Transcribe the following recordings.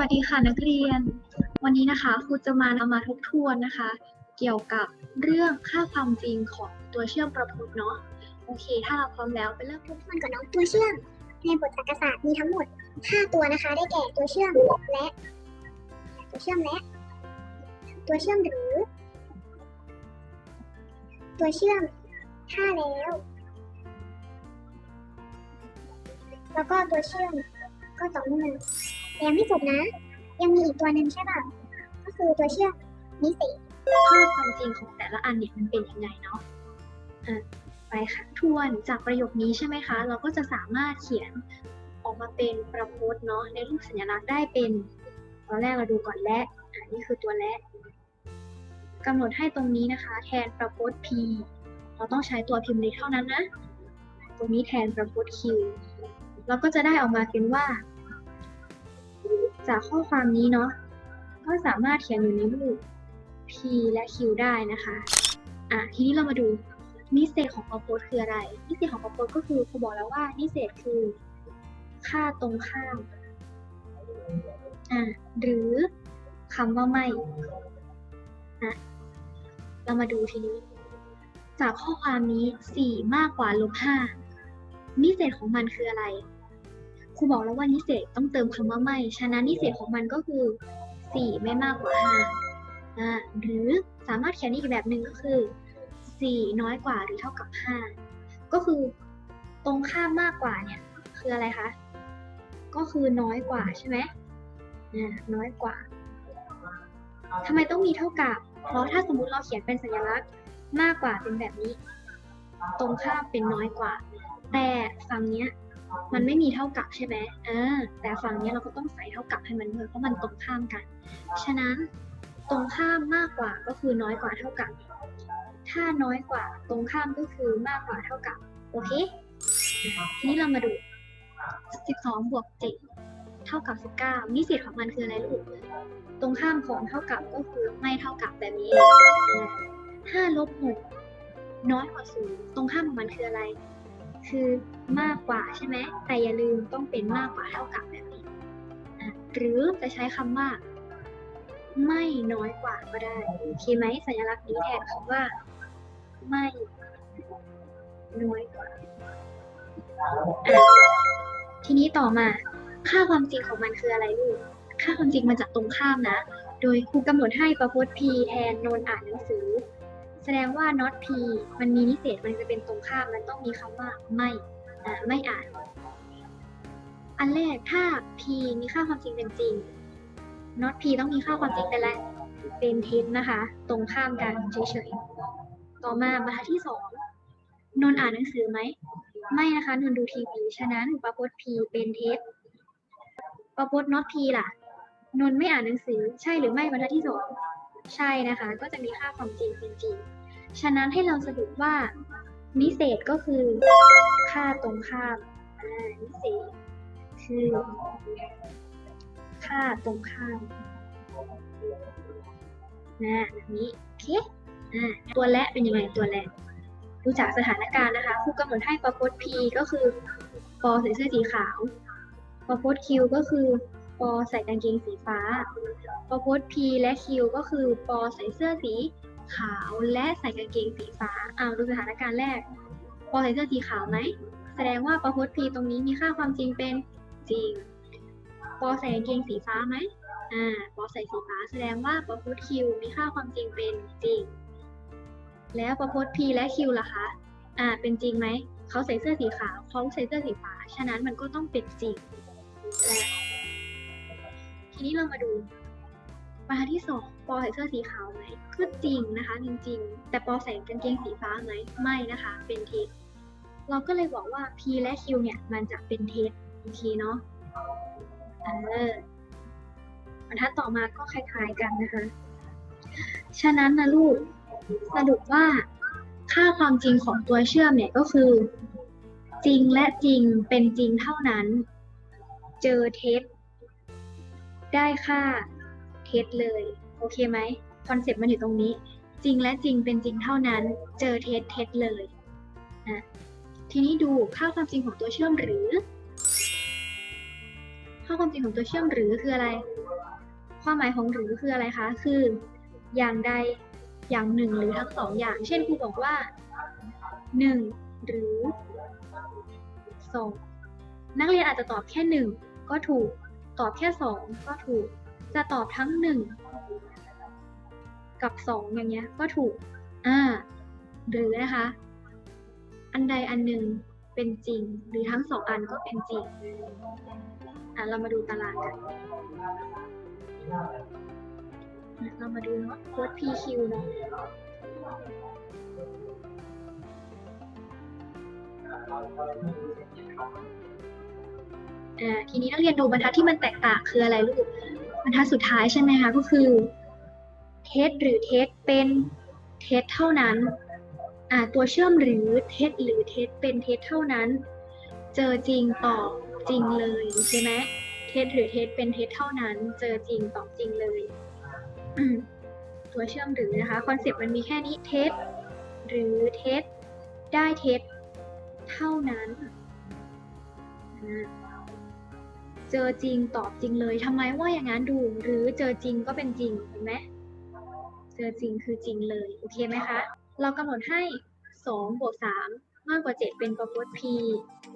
วัสดีค่ะนักเรียน วันนี้นะคะครูจะมานำมาทบทวนนะคะ เกี่ยวกับเรื่องค่าความจริงของตัวเชื่อมประพุทธเนาะโอเค ถ้าเราพร้อมแล้วไปเริ่มทบทวนก่อนเนาะตัวเชื่อมในบทตรรกศาสตร์มีทั้งหมด 5 ตัวนะคะ ได้แก่ตัวเชื่อมและ ตัวเชื่อมและ ตัวเชื่อมหรือ ตัวเชื่อมถ้าแล้ว แล้วก็ตัวเชื่อมก็ต่อเมื่อ แต่ยังไม่จบนะ ยังมีอีกตัวหนึ่งใช่ป่ะ ก็คือตัวเชื่อมนิเศษค่าความจริงของแต่ละอันเนี่ยมันเป็นยังไงเนาะอะไปค่ะทวนจากประโยคนี้ใช่ไหมคะ เราก็จะสามารถเขียนออกมาเป็นประพจน์เนาะในรูปสัญลักษณ์ได้เป็นตอนแรกเราดูก่อนและอันนี้คือตัวและกำหนดให้ตรงนี้นะคะ แทนประพจน์ p เราต้องใช้ตัวพิมพ์เล็กเท่านั้นนะ ตรงนี้แทนประพจน์ q เราก็จะได้ออกมาเป็นว่า จากข้อความนี้เนาะก็สามารถเขียนอยู่ในรูป p และ q ได้นะคะ อะทีนี้เรามาดูนิเศษของประพจน์คืออะไร นิเศษของประพจน์ก็คือครูบอกแล้วว่านิเศษคือ ค่าตรงข้ามอะหรือคำว่าไม่อะเรามาดูทีนี้ จากข้อความนี้ 4 มากกว่าลบ5นิเศษของมันคืออะไร รูบอกแล้วว่านิเศษต้องเติมคำว่าไม่ ฉะนั้นนิเศษของมันก็คือ 4 ไม่มากกว่า5อ่าหรือสามารถเขียนอีกแบบหนึ่งก็คือ 4 น้อยกว่าหรือเท่ากับ 5 ก็คือตรงข้ามมากกว่าเนี่ยคืออะไรคะ ก็คือน้อยกว่าใช่ไหมอ่าน้อยกว่าทำไมต้องมีเท่ากับ เพราะถ้าสมมุติเราเขียนเป็นสัญลักษณ์มากกว่าเป็นแบบนี้ ตรงข้ามเป็นน้อยกว่า แต่ฝั่งเนี้ย มันไม่มีเท่ากับใช่ไหมอ่าแต่ฝั่งนี้เราก็ต้องใส่เท่ากับให้มันด้วยเพราะมันตรงข้ามกัน ฉะนั้นตรงข้ามมากกว่าก็คือน้อยกว่าเท่ากับ ถ้าน้อยกว่าตรงข้ามก็คือมากกว่าเท่ากับ โอเค ทีนี้เรามาดู 12 บวก 7 เท่ากับ 19 นิสิตของมันคืออะไรลูก ตรงข้ามของเท่ากับก็คือไม่เท่ากับแบบนี้5ลบ6น้อยกว่า0ตรงข้ามของมันคืออะไร คือมากกว่าใช่ไหมแต่อย่าลืมต้องเป็นมากกว่าเท่ากับแบบนี้หรือจะใช้คำว่า ไม่น้อยกว่าก็ได้โอเคไหมสัญลักษณ์นี้แทนคำว่า ไม่น้อยกว่าทีนี้ต่อมา ค่าความจริงของมันคืออะไรลูก ค่าความจริงมาจากตรงข้ามนะ โดยครูกำหนดให้ประพจน์ p แทนนนอ่านหนังสือ แสดงว่า not p มันมีนิเศษมันจะเป็นตรงข้ามมันต้องมีคำว่าไม่อ่ไม่อ่าน อันแรกถ้า p มีค่าความจริงเป็นจริง not p ต้องมีค่าความจริงเป็นอะไรเป็นเท็จนะคะ ตรงข้ามกันเฉยๆ ต่อมาบรรทัดที่สองนนท์อ่านหนังสือไหม ไม่นะคะนนท์ดูทีวีฉะนั้นประพจน์ p เป็นเท็จประพจน์ not p ล่ะ นนท์ไม่อ่านหนังสือ ใช่หรือไม่บรรทัดที่สอง ใช่นะคะ ก็จะมีค่าความจริงเป็นจริง ฉะนั้นให้เราสรุปว่า นิเศษก็คือค่าตรงข้ามนิเศษคือค่าตรงข้ามนะแบบนี้โอเคอ่าตัวและเป็นยังไงตัวและดูจากสถานการณ์นะคะครูกำหนดให้ประพจน์ P ก็คือปอใส่เสื้อสีขาวประพจน์ Q ก็คือ ปอใส่กางเกงสีฟ้าประพจน์ P และ Q ก็คือปอใส่เสื้อสีขาวและใส่กางเกงสีฟ้าอ้าวดูสถานการณ์แรก ปอใส่เสื้อสีขาวไหม แสดงว่าประพจน์ P ตรงนี้มีค่าความจริงเป็นจริง ปอใส่กางเกงสีฟ้าไหมอ่า ปอใส่สีฟ้าแสดงว่าประพจน์ Q มีค่าความจริงเป็นจริง แล้วประพจน์ P และ Q ล่ะคะ อ่า เป็นจริงไหม เขาใส่เสื้อสีขาว เขาใส่เสื้อสีฟ้า ฉะนั้นมันก็ต้องเป็นจริงอ่า ทีนี้เรามาดูบรรทัดที่สองปอใส่เสื้อสีขาวไหมก็จริงนะคะ จริง ๆ แต่ปอใส่กางเกงสีฟ้าไหมไม่นะคะ เป็นเท็จเราก็เลยบอกว่า P และ Q เนี่ย มันจะเป็นเท็จโอเคเนาะเออบรรทัดต่อมาก็คล้ายๆกันนะคะ ฉะนั้นนะลูกสรุปว่าค่าความจริงของตัวเชื่อมเนี่ยก็คือ จริงและจริงเป็นจริงเท่านั้น เจอเท็จ ได้ค่าเท็จเลย โอเคไหมคอนเซ็ปต์มันอยู่ตรงนี้ จริงและจริงเป็นจริงเท่านั้น เจอเท็จเท็จเลยนะทีนี้ดูค่าความจริงของตัวเชื่อมหรือข้อความจริงของตัวเชื่อมหรือคืออะไร ความหมายของหรือคืออะไรคะ คือ อย่างใดอย่างหนึ่งหรือทั้งสองอย่าง เช่นครูบอกว่าหนึ่งหรือสองนักเรียนอาจจะตอบแค่หนึ่งก็ถูก ตอบแค่สองก็ถูก จะตอบทั้งหนึ่งกับสองอย่างเงี้ยก็ถูก อ่า หรือนะคะ อันใดอันหนึ่งเป็นจริง หรือทั้งสองอันก็เป็นจริง อะเรามาดูตารางกัน เรามาดูเนาะโค้ด PQ เนาะอ่า ทีนี้นักเรียนดูบรรทัดที่มันแตกต่างคืออะไรลูกบรรทัดสุดท้ายใช่ไหมคะก็คือเทสหรือเทสเป็นเทสเท่านั้นตัวเชื่อมหรือเทสหรือเทสเป็นเทสเท่านั้น เจอจริงตอบจริงเลยใช่ไหมเทสหรือเทสเป็นเทสเท่านั้น เจอจริงตอบจริงเลยตัวเชื่อมหรือนะคะคอนเซปต์มันมีแค่นี้เทสหรือเทสได้เทสเท่านั้น เจอจริงตอบจริงเลยทำไมว่าอย่างนั้นดู หรือเจอจริงก็เป็นจริงเห็นไหมเจอจริงคือจริงเลยโอเคไหมคะ เรากำหนดให้2บวก3มากกว่า 7 เป็นประโพส P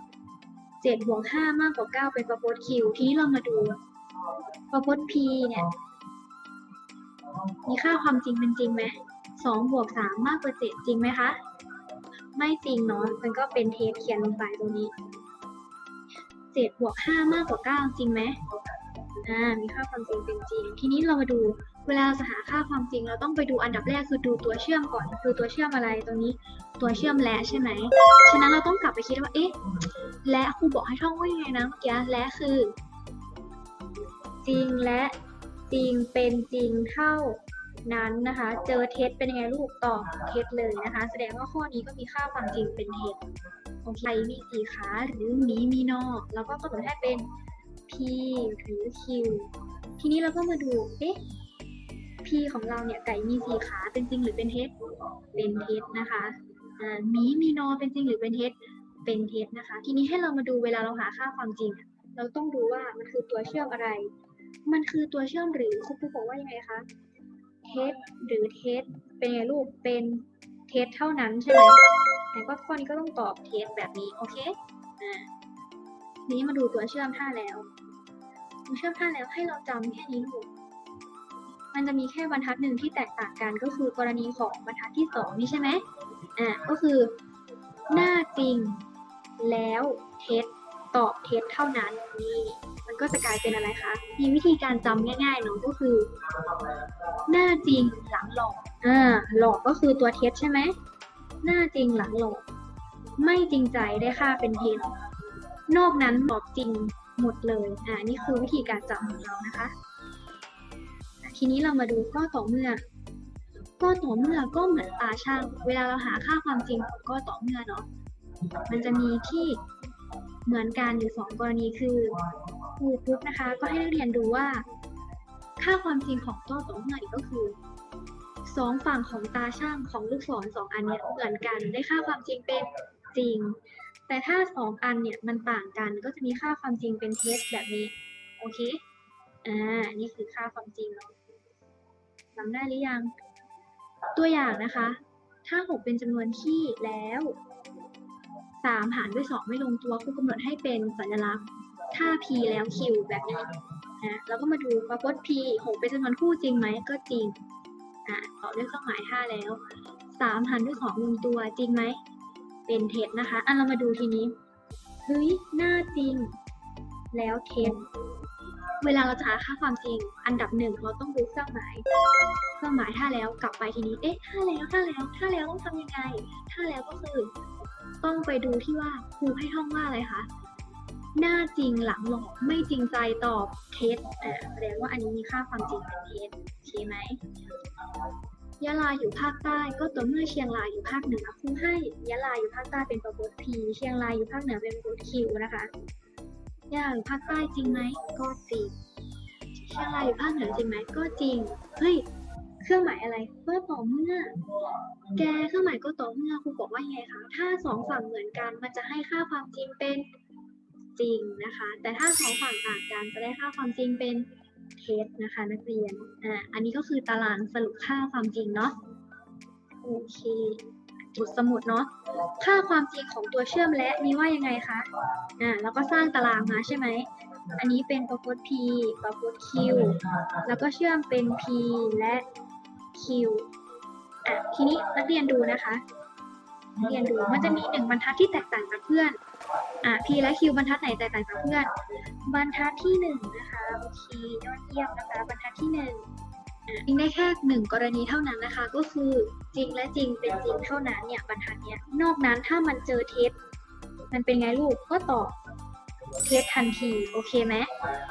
7บวก5มากกว่า 9 เป็นประโพส Q ทีนี้เรามาดูประโพส P เนี่ยมีค่าความจริงเป็นจริงไหมสองบวกสามมากกว่าเจ็ดจริงไหมคะ ไม่จริงเนาะ มันก็เป็นเทสเขียนลงไปตรงนี้ เจ็ดบวกห้ามากกว่าเก้าจริงไหมอ่ามีค่าความจริงเป็นจริง ทีนี้เรามาดูเวลาเราจะหาค่าความจริง เราต้องไปดูอันดับแรกคือดูตัวเชื่อมก่อน คือตัวเชื่อมอะไรตรงนี้ ตัวเชื่อมและใช่ไหมฉะนั้นเราต้องกลับไปคิดว่าเอ๊ะและครูบอกให้ท่องว่ายังไงนะเมื่อกี้และคือ จริงและจริงเป็นจริงเท่านั้นนะคะ เจอเท็จเป็นยังไงลูกตอบเท็จเลยนะคะ แสดงว่าข้อนี้ก็มีค่าความจริงเป็นเท็จ โอเคมีกี่ขาหรือหมีมีนอกแล้วก็กำหนดให้เป็น p หรือ q ทีนี้เราก็มาดูเอ๊ะ p ของเราเนี่ยไก่มีสี่ขาเป็นจริงหรือเป็นเท็จเป็นเท็จนะคะอ่าหมีมีนอเป็นจริงหรือเป็นเท็จเป็นเท็จนะคะ ทีนี้ให้เรามาดูเวลาเราหาค่าความจริง เราต้องดูว่ามันคือตัวเชื่อมอะไร มันคือตัวเชื่อมหรือครูบอกว่ายังไงคะเทสหรือเทสเป็นไงลูกเป็น เทสเท่านั้นใช่ไหมแต่ก็ข้อนี้ก็ต้องตอบเทสแบบนี้ โอเคทีนี้มาดูตัวเชื่อมท่าแล้วตัวเชื่อมท่าแล้วให้เราจำแค่นี้ลูก มันจะมีแค่บรรทัดหนึ่งที่แตกต่างกันก็คือกรณีของบรรทัดที่สองนี่ใช่ไหมอ่าก็คือ หน้าจริง แล้วเทสตอบเทสเท่านั้นนี่มันก็จะกลายเป็นอะไรคะ มีวิธีการจำง่ายๆเนาะก็คือ หน้าจริงหลังหลอก อ่าหลอกก็คือตัวเท็จใช่ไหมหน้าจริงหลังหลอก ไม่จริงใจได้ค่าเป็นเท็จนอกนั้นหลอกจริงหมดเลย อ่า นี่คือวิธีการจำของเรานะคะ ทีนี้เรามาดูก็ต่อเมื่อ ก็ต่อเมื่อก็เหมือนตาช่าง เวลาเราหาค่าความจริงของก็ต่อเมื่อเนาะ มันจะมีที่เหมือนกันอยู่สองกรณีคือครูปุ๊บนะคะ ก็ให้นักเรียนดูว่า ค่าความจริงของตัวต่อเมื่ออีกก็คือ สองฝั่งของตาช่างของลูกศรสองอันเนี้ยเหมือนกันได้ค่าความจริงเป็นจริง แต่ถ้าสองอันเนี่ยมันต่างกันก็จะมีค่าความจริงเป็นเท็จแบบนี้โอเคอ่านี่คือค่าความจริงเนาะจำได้หรือยัง ตัวอย่างนะคะ ถ้าหกเป็นจำนวนที่แล้วสามหารด้วยสองไม่ลงตัวครูกำหนดให้เป็นสัญลักษณ์ถ้า p แล้ว q แบบนี้นะแล้วก็มาดูประพจน์ p หกเป็นจำนวนคู่จริงไหมก็จริง อะตอบด้วยเครื่องหมายท่าแล้วสามหารด้วยสองลงตัวจริงไหม เป็นเท็จนะคะ อะเรามาดูทีนี้ เฮ้ยหน้าจริง แล้วเท็จ เวลาเราจะหาค่าความจริง อันดับหนึ่งเราต้องดูเครื่องหมาย เครื่องหมายท่าแล้วกลับไปทีนี้ เอ๊ะท่าแล้วท่าแล้วท่าแล้วต้องทำยังไงท่าแล้วก็คือ ต้องไปดูที่ว่าครูให้ท่องว่าอะไรคะ หน้าจริงหลังหลอกไม่จริงใจตอบเท็จอ่าแสดงว่าอันนี้มีค่าความจริงเป็นเท็จโอเคไหมยะลาอยู่ภาคใต้ก็ต่อเมื่อเชียงรายอยู่ภาคเหนือครูให้ยะลาอยู่ภาคใต้เป็นประโพสพีเชียงรายอยู่ภาคเหนือเป็นประพสคิวนะคะยะลาอยู่ภาคใต้จริงไหมก็จริงเชียงรายอยู่ภาคเหนือจริงไหมก็จริงเฮ้ยเครื่องหมายอะไรก็ต่อเมื่อ แกเครื่องหมายก็ต่อเมื่อครูบอกว่ายังไงคะถ้าสองฝั่งเหมือนกันมันจะให้ค่าความจริงเป็น จริงนะคะ แต่ถ้าสองฝั่งต่างกันจะได้ค่าความจริงเป็นเท็จนะคะนักเรียนอ่าอันนี้ก็คือตารางสรุปค่าความจริงเนาะโอเคจุดสมุดเนาะค่าความจริงของตัวเชื่อมและมีว่ายังไงคะอ่าแล้วก็สร้างตารางมาใช่ไหมอันนี้เป็นประพจน์ P ประพจน์ Q แล้วก็เชื่อมเป็น P และ Q อะทีนี้นักเรียนดูนะคะนักเรียนดูมันจะมีหนึ่งบรรทัดที่แตกต่างจากเพื่อน อะ P และ Q บรรทัดไหนแตกต่างจากเพื่อน บรรทัดที่หนึ่งนะคะโอเคยอดเยี่ยมนะคะ บรรทัดที่หนึ่งอะจริงได้แค่หนึ่งกรณีเท่านั้นนะคะ ก็คือจริงและจริงเป็นจริงเท่านั้นเนี่ยบรรทัดเนี้ยนอกนั้นถ้ามันเจอเท็จมันเป็นไงลูกก็ตอบเท็จทันทีโอเคไหม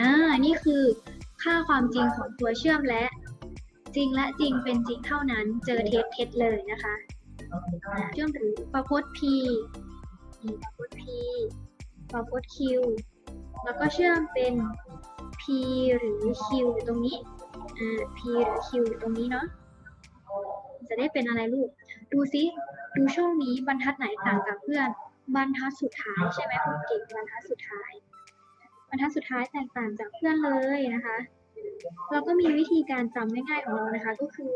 อ่านี่คือค่าความจริงของตัวเชื่อมและ จริงและจริงเป็นจริงเท่านั้น เจอเท็จเท็จเลยนะคะ เชื่อมหรือประพจน์ P นี่ประพจน์ P ประพจน์ Q แล้วก็เชื่อมเป็น P หรือ Q อยู่ตรงนี้อ่า P หรือ Q อยู่ตรงนี้เนาะจะได้เป็นอะไรลูก ดูซิ ดูช่องนี้บรรทัดไหนต่างกับเพื่อน บรรทัดสุดท้ายใช่ไหมคุณเก่งบรรทัดสุดท้าย บรรทัดสุดท้ายแตกต่างจากเพื่อนเลยนะคะ เราก็มีวิธีการจำง่ายๆของเรานะคะ ก็คือ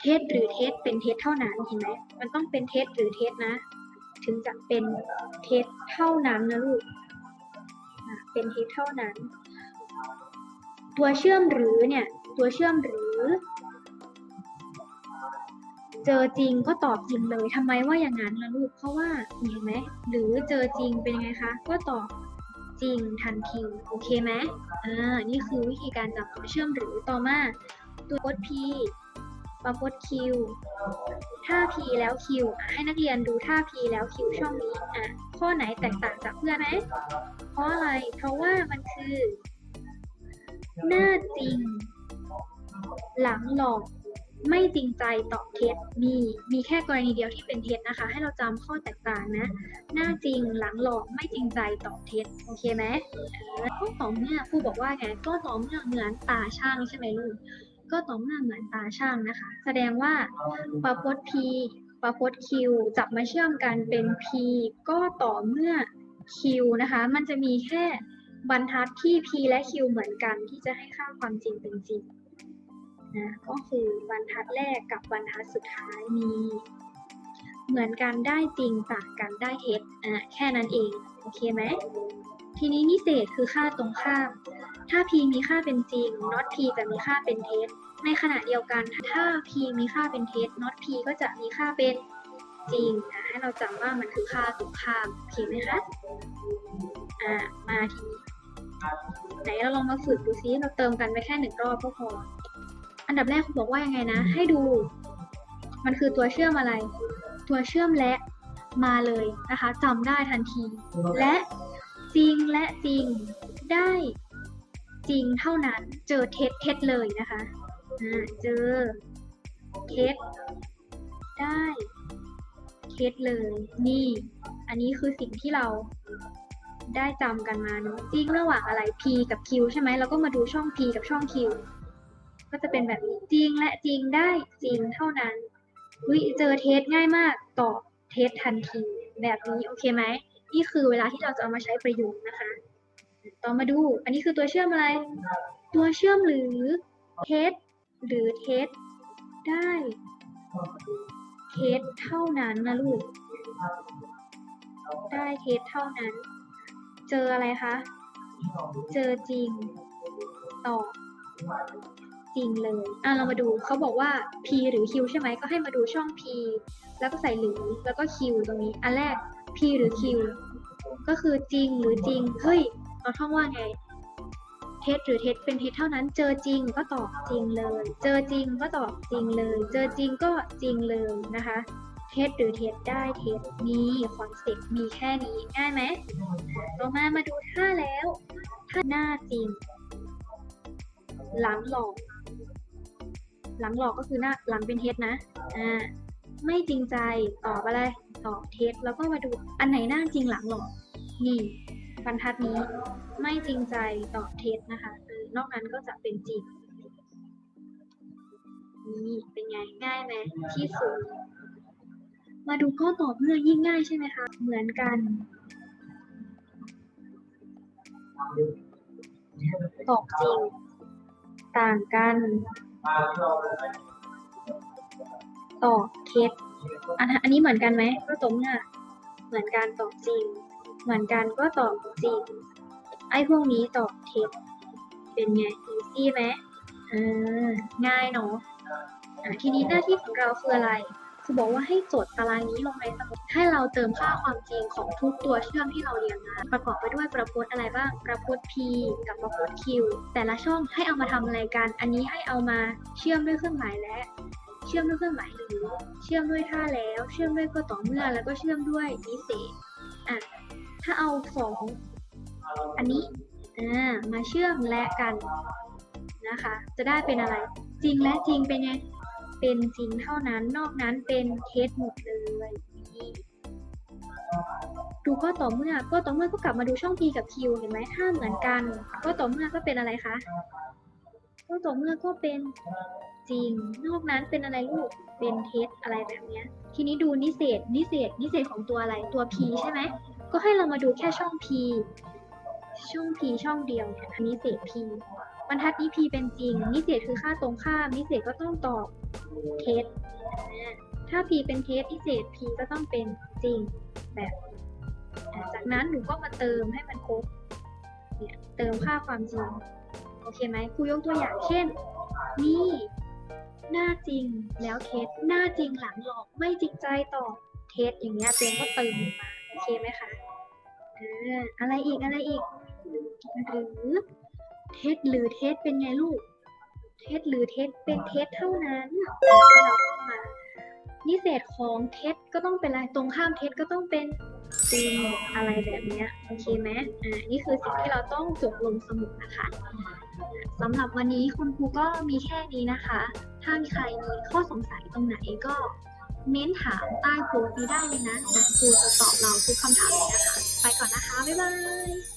เทสหรือเทสเป็นเทสเท่านั้นเห็นไหมมันต้องเป็นเทสหรือเทสนะ ถึงจะเป็นเทสเท่านั้นนะลูกเป็นเทสเท่านั้น ตัวเชื่อมหรือเนี่ย ตัวเชื่อมหรือ เจอจริงก็ตอบจริงเลยทำไมว่าอย่างนั้นล่ะลูก เพราะว่าเห็นไหมหรือเจอจริงเป็นยังไงคะ ก็ตอบจริงทันทีโอเคไหมอ่า นี่คือวิธีการจับตัวเชื่อมหรือต่อมา ตัวพจน์ P ประพจน์ Q ถ้า P แล้ว Q อะให้นักเรียนดูถ้า P แล้ว Q ช่องนี้อะข้อไหนแตกต่างจากเพื่อนไหมเพราะอะไร เพราะว่ามันคือ หน้าจริง หลังหลอก ไม่จริงใจตอบเท็จมีมีแค่กรณีเดียวที่เป็นเท็จนะคะ ให้เราจำข้อแตกต่างนะ หน้าจริงหลังหลอกไม่จริงใจตอบเท็จโอเคไหมเออก็ต่อเมื่อครูบอกว่าไงก็ต่อเมื่อเหมือนตาช่างใช่ไหมลูก ก็ต่อเมื่อเหมือนตาช่างนะคะ แสดงว่าประพจน์ P ประพจน์ Q จับมาเชื่อมกันเป็น P ก็ต่อเมื่อ Q นะคะ มันจะมีแค่บรรทัดที่ P และ Q เหมือนกันที่จะให้ค่าความจริงเป็นจริงนะก็คือบรรทัดแรกกับบรรทัดสุดท้ายมีเหมือนกันได้จริงต่างกันได้เท็จอะแค่นั้นเอง โอเคไหมทีนี้นิเศษคือค่าตรงข้าม ถ้า p มีค่าเป็นจริง not p จะมีค่าเป็นเท็จ ในขณะเดียวกันถ้า p มีค่าเป็นเท็จ not p ก็จะมีค่าเป็นจริงนะให้เราจำว่ามันคือค่าตรงข้ามโอเคไหมคะอ่ามาทีนี้ไหนเราลองมาฝึกดูซิเราเติมกันไปแค่หนึ่งรอบก็พอ อันดับแรกคุณบอกว่ายังไงนะ ให้ดู มันคือตัวเชื่อมอะไร ตัวเชื่อมและมาเลยนะคะจำได้ทันที และจริงและจริงได้จริงเท่านั้นเจอเท็จเท็จเลยนะคะ เจอเท็จได้เท็จเลย นี่ อันนี้คือสิ่งที่เราได้จำกันมาเนอะจริงระหว่างอะไร P กับ Q ใช่ไหมเราก็มาดูช่อง P กับช่อง Q ก็จะเป็นแบบนี้จริงและจริงได้จริงเท่านั้นวิเจอเทสง่ายมากตอบเทสทันที แบบนี้โอเคไหมนี่คือเวลาที่เราจะเอามาใช้ประโยชน์นะคะ ต่อมาดู อันนี้คือตัวเชื่อมอะไร ตัวเชื่อมหรือเทส หรือเทสได้เทสเท่านั้นนะลูก ได้เทสเท่านั้น เจออะไรคะ เจอจริงตอบจริงเลย อะเรามาดูเขาบอกว่า P หรือ Q ใช่ไหม ก็ให้มาดูช่อง P แล้วก็ใส่หรือ แล้วก็ Q ตรงนี้ อันแรก P หรือ Q ก็คือจริงหรือจริง เฮ้ย เราท่องว่าไง เท็จหรือเท็จเป็นเท็จเท่านั้น เจอจริงก็ตอบจริงเลย เจอจริงก็ตอบจริงเลย เจอจริงก็จริงเลยนะคะ เท็จหรือเท็จได้เท็จมีคอนเซ็ปต์มีแค่นี้ง่ายไหมต่อมามาดูท่าแล้วท่าหน้าจริง หลังหลอก หลังหลอกก็คือหน้าหลังเป็นเท็จนะอ่าไม่จริงใจตอบอะไรตอบเท็จแล้วก็มาดูอันไหนหน้าจริงหลังหลอกนี่ บรรทัดนี้ไม่จริงใจตอบเท็จนะคะเออนอกนั้นก็จะเป็นจริงนี่เป็นไงง่ายไหมที่สุด มาดูข้อตอบเมื่อยิ่งง่ายใช่ไหมคะ เหมือนกัน ตอบจริง ต่างกัน ตอบเท็จอันนี้เหมือนกันไหมก็ตรงเมื่อเหมือนกันตอบจริง เหมือนกันก็ตอบจริง ไอ้พวกนี้ตอบเท็จเป็นไงอีซี่ไหมเออ ง่ายเนาะทีนี้หน้าที่ของเราคืออะไรคือบอกว่าให้จดตารางนี้ลงในสมุดให้เราเติมค่าความจริงของทุกตัวเชื่อมที่เราเรียนมา ประกอบไปด้วยประพจน์อะไรบ้าง ประพจน์ P กับประพจน์ Q แต่ละช่องให้เอามาทำอะไรกัน อันนี้ให้เอามาเชื่อมด้วยเครื่องหมายและ เชื่อมด้วยเครื่องหมายหรือ เชื่อมด้วยท่าแล้ว เชื่อมด้วยก็ต่อเมื่อ แล้วก็เชื่อมด้วยนิเศษ ถ้าเอาสองอันนี้อ่ามาเชื่อมและกันนะคะ จะได้เป็นอะไร จริงและจริงเป็นไง เป็นจริงเท่านั้น นอกนั้นเป็นเท็จหมดเลยนี่ดูก็ต่อเมื่อก็ต่อเมื่อก็กลับมาดูช่อง P กับ Q เห็นไหมถ้าเหมือนกัน ก็ต่อเมื่อก็เป็นอะไรคะ ก็ต่อเมื่อก็เป็นจริง นอกนั้นเป็นอะไรลูก เป็นเท็จอะไรแบบเนี้ย ทีนี้ดูนิเศษ นิเศษ นิเศษของตัวอะไร ตัว P ใช่ไหม ก็ให้เรามาดูแค่ช่อง P ช่อง P ช่องเดียวเนี่ยอันนี้เศษ P บรรทัดนี้ P เป็นจริง นิเศษคือค่าตรงข้าม นิเศษก็ต้องตอบเท็จ ถ้า P เป็นเท็จ นิเศษ P ก็ต้องเป็นจริงแบบ จากนั้นหนูก็มาเติมให้มันครบ เนี่ย เติมค่าความจริง โอเคไหมครูยกตัวอย่างเช่น นี่หน้าจริงแล้วเท็จหน้าจริงหลังหลอกไม่จริงใจต่อเท็จอย่างเงี้ยเต็มก็เติมลงมาโอเคไหมคะอออะไรอีกอะไรอีก หรือเท็จหรือเท็จเป็นไงลูก เท็จหรือเท็จเป็นเท็จเท่านั้นที่เราเข้ามานิเศษของเท็จก็ต้องเป็นอะไรตรงข้ามเท็จก็ต้องเป็นจริงอะไรแบบเนี้ยโอเคไหมอ่านี่คือสิ่งที่เราต้องจดลงสมุดนะคะ สำหรับวันนี้คุณครูก็มีแค่นี้นะคะ ถ้ามีใครมีข้อสงสัยตรงไหนก็เม้นถามใต้โพสต์นี้ได้เลยนะนะครูจะตอบเราทุกคำถามเลยนะคะ ไปก่อนนะคะ บ๊ายบาย